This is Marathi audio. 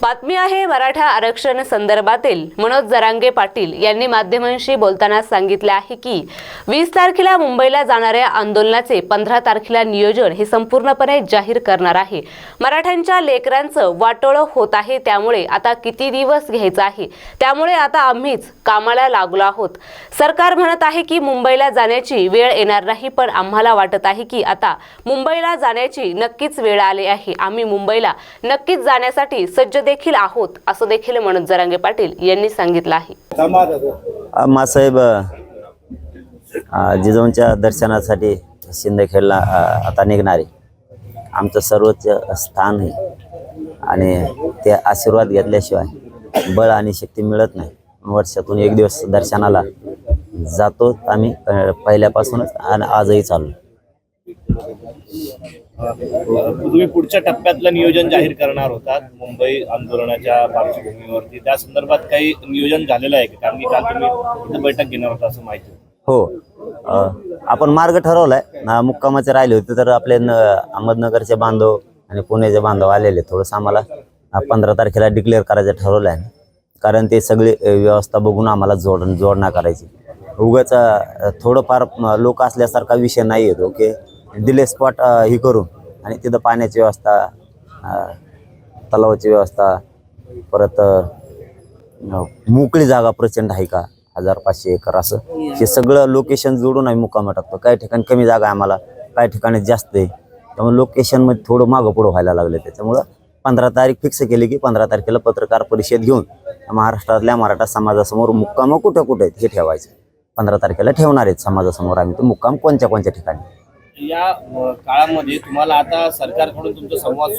बातमी आहे मराठा आरक्षण संदर्भातील. मनोज जरांगे पाटील यांनी माध्यमांशी बोलताना सांगितले आहे की वीस तारखेला मुंबईला जाणाऱ्या आंदोलनाचे पंधरा तारखेला नियोजन हे संपूर्णपणे जाहीर करणार आहे. मराठ्यांच्या लेकरांचं वाटोळं होत आहे त्यामुळे आता किती दिवस घ्यायचं आहे? त्यामुळे आता आम्हीच कामाला लागलो आहोत. सरकार म्हणत आहे की मुंबईला जाण्याची वेळ येणार नाही पण आम्हाला वाटत आहे की आता मुंबईला जाण्याची नक्कीच वेळ आली आहे. आम्ही मुंबईला नक्कीच जाण्यासाठी सज्ज देखील आहोत असं देखील मनोज जरांगे पाटील यांनी सांगितलं आहे. मासाहेब जिजाऊंच्या दर्शनासाठी शिंदखेडला आता निघणारे. आमचं सर्वोच्च स्थान आहे. आणि ते आशीर्वाद घेतल्याशिवाय बळ आणि शक्ती मिळत नाही. वर्षातून एक दिवस दर्शनाला जातो आम्ही पहिल्यापासूनच आणि आजही चालू. तुम्ही पुढच्या टप्प्यातलं नियोजन जाहीर करणार होतात मुंबई आंदोलनाच्या पार्श्वभूमीवरती. त्या संदर्भात काही नियोजन झालेलं आहे का? कारण की काल तुम्ही बैठक घेणार होता असं माहिती हो. आपण मार्ग ठरवलाय. ना मुक्कामाचे राहिले होते तर आपले अहमदनगरचे बांधव आणि पुण्याचे बांधव आलेले थोडंसं आम्हाला पंधरा तारखेला डिक्लेअर करायचं ठरवलं आहे कारण ते सगळी व्यवस्था बघून आम्हाला जोड जोडणा करायची. उगाच थोडंफार लोक असल्यासारखा विषय नाही येतो ओके? दिले स्पॉट ही करून आणि तिथं पाण्याची व्यवस्था तलावाची व्यवस्था परत मोकळी जागा प्रचंड आहे का? हजार पाचशे एकर असं. हे सगळं लोकेशन जोडून आम्ही मुक्कामा टाकतो. काही ठिकाणी कमी जागा आहे आम्हाला काही ठिकाणी जास्त आहे. त्यामुळे लोकेशनमध्ये थोडं मागं पुढं व्हायला लागलं त्याच्यामुळं पंधरा तारीख फिक्स केली की पंधरा तारखेला पत्रकार परिषद घेऊन महाराष्ट्रातल्या मराठा समाजासमोर मुक्काम कुठं कुठं आहेत हे ठेवायचं. पंधरा तारखेला ठेवणार आहेत समाजासमोर आम्ही. तो मुक्काम कोणत्या कोणत्या ठिकाणी? या काळामध्ये तुम्हाला आता सरकारकडून तुमचा संवाद